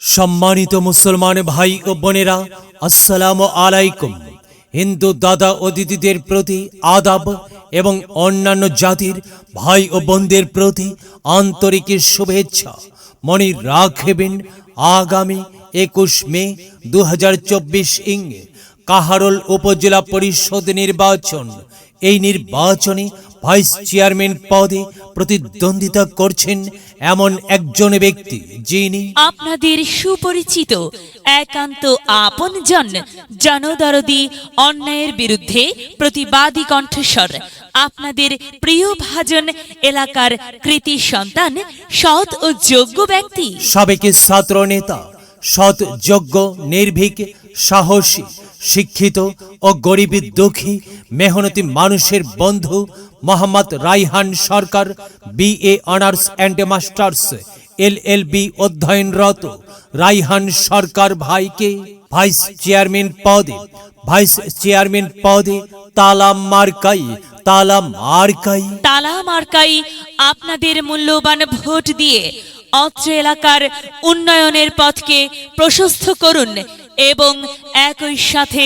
সম্মানিত মুসলমান ভাই ও বোনেরা, আসসালামু আলাইকুম। হিন্দু দাদা ও দিদিদের প্রতি আদাব এবং অন্যান্য জাতির ভাই ও বোনদের প্রতি আন্তরিক শুভেচ্ছা। মনে রাখবেন, আগামী একুশ মে দু হাজার চব্বিশ ইং, কাহারোল উপজেলা পরিষদ নির্বাচন। এই নির্বাচনে ভাইস চেয়ারম্যান পদে প্রতিদ্বন্দ্বিতা করছেন এমন একজন ব্যক্তি যিনি আপনাদের সুপরিচিত একান্ত আপনজন জনদরদি অন্যায়ের বিরুদ্ধে প্রতিবাদী কণ্ঠস্বর। আপনাদের প্রিয় ভাজন এলাকার কৃতি সন্তান সৎ ও যোগ্য ব্যক্তি। সাবেক ছাত্র নেতা সৎ যোগ্য নির্ভীক সাহসী শিক্ষিত ও গরিব দুঃখী, মেহনতি মানুষের বন্ধু, Mohammad Raihan Sarkar BA honours and masters, L L B অধ্যয়নরত। রাইহান সরকার ভাইকে ভাইস চেয়ারম্যান পদে, ভাইস চেয়ারম্যান পদে তালা মার্কাই তালা মার্কাই। তালা মার্কাই আপনাদের মূল্যবান ভোট দিয়ে অত্র এলাকার উন্নয়নের পথকে প্রশস্ত করুন। এবং একই সাথে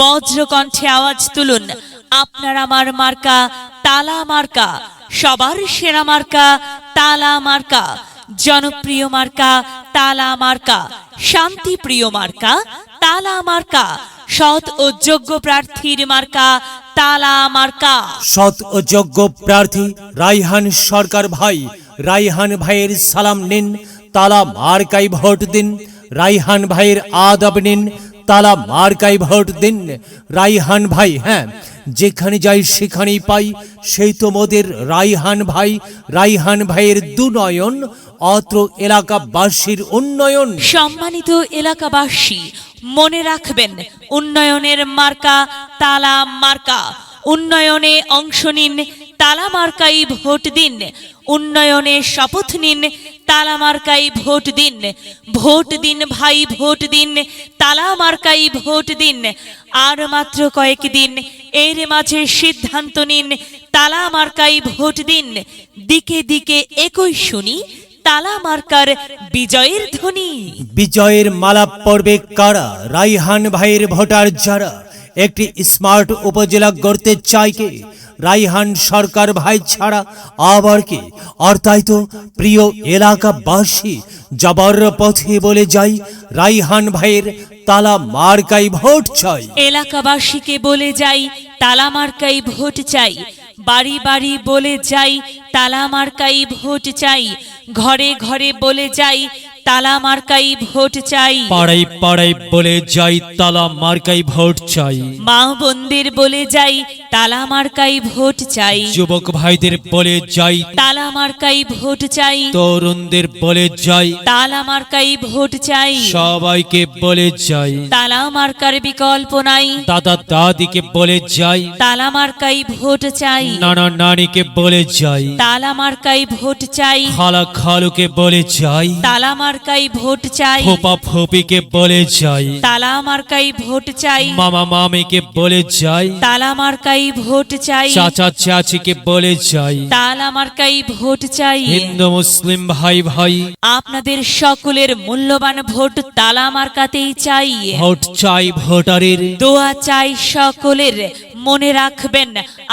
বজ্রকণ্ঠে আওয়াজ তুলুন। আপনার আমার মার্কা, তালা মার্কা, সবার সেরা মার্কা, তালা মার্কা, জনপ্রিয় মার্কা, তালা মার্কা, শান্তিপ্রিয় মার্কা, তালা মার্কা, সৎ ও যোগ্য প্রার্থীর মার্কা, তালা মার্কা। সৎ ও যোগ্য প্রার্থী রাইহান সরকার ভাই, রাইহান ভাইয়ের সালাম নিন, তালা মার্কাই ভোট দিন। রাইহান ভাইয়ের আদব নিন, তালা মার্কাই ভোট দিন। রাইহান ভাই হ্যাঁ যেখানে যাই সেখানেই পাই, সেই তো মোদের রাইহান ভাই। রাইহান ভাইয়ের দুনয়ন, অত্র এলাকাবাসীর উন্নয়ন। সম্মানিত এলাকাবাসী, মনে রাখবেন, উন্নয়নের মার্কা, তালা মার্কা। উন্নয়নে অংশ নিন, তালা মার্কাই ভোট দিন। উন্নয়নে শপথ নিন তালা মার্কাই ভোট দিন ভোট দিন ভাই, ভোট দিন তালা মার্কাই ভোট দিন। আর মাত্র কয়েক দিন, এর মাঝে সিদ্ধান্ত নিন তালা মার্কাই ভোট দিন। দিকে দিকে একই শুনি তালা মার্কার বিজয়ের ধ্বনি। বিজয়ের মালা পড়বে কারা? রাইহান ভাইয়ের ভোটার যারা? একটি স্মার্ট উপজেলা গড়তে চায় কে? রাইহান সরকার ভাই ছাড়া আবার কে? আর তাই তো প্রিয় এলাকাবাসী, যাবার পথে বলে যাই, রাইহান ভাইয়ের তালা মার্কাই ভোট চাই। এলাকাবাসীকে বলে যাই, তালা মার্কাই ভোট চাই। বাড়ি বাড়ি বলে যাই, তালা মার্কাই ভোট চাই। ঘরে ঘরে বলে যাই তালা মার্কাই ভোট চাই। পাড়াই পাড়াই বলে যাই তালা মার্কাই ভোট চাই। মা বন্দির বলে যাই তালা মার্কাই ভোট চাই। যুবক ভাইদের বলে যাই। তালা মার্কাই ভোট চাই। তরুণদের বলে যাই। তালা মার্কাই ভোট চাই। সবাইকে বলে যাই। তালা মার্কার বিকল্প নাই। দাদা দাদিকে বলে যাই। তালা মার্কাই ভোট চাই। নানা নানিকে বলে যাই। তালা মার্কাই ভোট চাই। খালা খালুকে বলে যাই। তালা মার্কাই ভোট চাই। ফোপা ফোপিকে বলে যাই। তালা মার্কাই ভোট চাই। মামা মামিকে বলে যাই। তালা মার্কাই ভোট চাই। চাচা চাচিকে বলে যাই। তালা মার্কাই ভোট চাই। হিন্দু মুসলিম ভাই ভাই। আপনাদের সকলের মূল্যবান ভোট তালা মার্কাতেই চাই। ভোট চাই ভোটারের। দোয়া চাই সকলের। মনে রাখবেন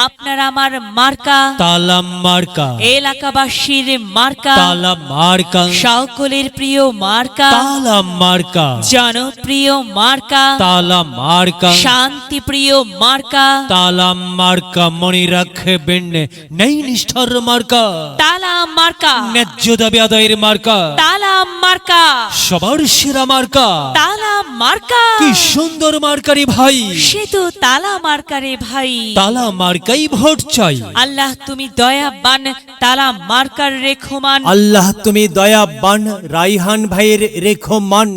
আপনার আমার মার্কা তালা মার্কা এলাকাবাসীর মার্কা তালা মার্কা সকলের প্রিয় মার্কা তালা মার্কা জনপ্রিয় মার্কা তালা মার্কা শান্তিপ্রিয় মার্কা তালা মার্কা মনে রাখবেন নেই নিষ্ঠার মার্কা তালা মার্কা ন্যায্য দাবি আদায়ের মার্কা তালা মার্কা সবার সেরা মার্কা তালা মার্কা। কি সুন্দর মার্কারি ভাই। সে তো তালা মার্কারে ভাই। তালা মার্কাই ভোট চাই। আল্লাহ তুমি দয়াবান তালা মার্কার রেখমান। আল্লাহ তুমি দয়াবান রাইহান ভাইয়ের রেখো মান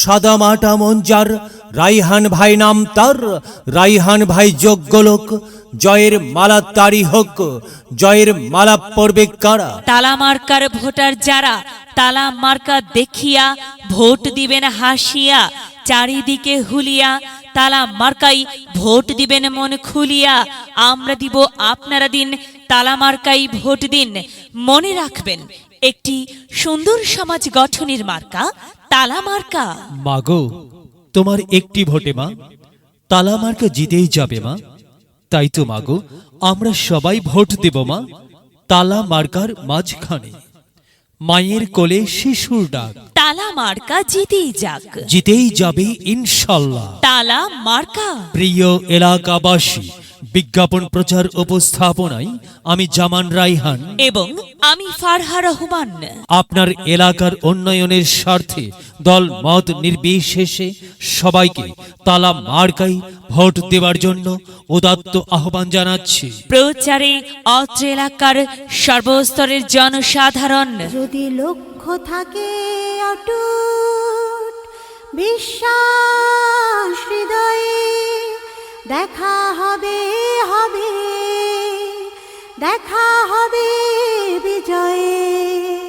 সাদা মাটা মঞ্জার রাইহান ভাই নাম তার। রাইহান ভাই যোগ্য লোক জয়ের মালা তারি হোক। জয়ের মালা পড়বে কারা? তালা মার্কার ভোটার যারা তালা মার্কা দেখিয়া ভোট দিবেন হাসিয়া চারিদিকে হুলিয়া তালা মার্কাই ভোট দিবেন মন খুলিয়া, আমরা দিব আপনারা দিন, তালা মার্কাই ভোট দিন। মনে রাখবেন, একটি সুন্দর সমাজ গঠনের মার্কা, তালা মার্কা। মাগো, তোমার একটি ভোটে মা, তালা মার্কা জিতেই যাবে মা। তাই তো মাগো, আমরা সবাই ভোট দেব মা, তালা মার্কার মাঝখানে। মায়ের কোলে শিশুর ডাক। তালা মার্কা জিতেই যাক। জিতেই যাবে ইনশাল্লাহ। তালা মার্কা। প্রিয় এলাকাবাসী বিজ্ঞাপন প্রচার উপস্থাপনায় আমি জামান রাইহান। এবং আমি ফারহা রহমান। আপনার এলাকার উন্নয়নের স্বার্থে দল মত নির্বিশেষে সবাইকে তালা মার্কাই ভোট দেওয়ার জন্য উদাত্ত আহ্বান জানাচ্ছি। প্রচারে অত্র এলাকার সর্বস্তরের জনসাধারণ। যদি লক্ষ্য থাকে অটুট বিশ্বাস হৃদয়ে দেখা হবে হবে দেখা হবে বিজয়ে।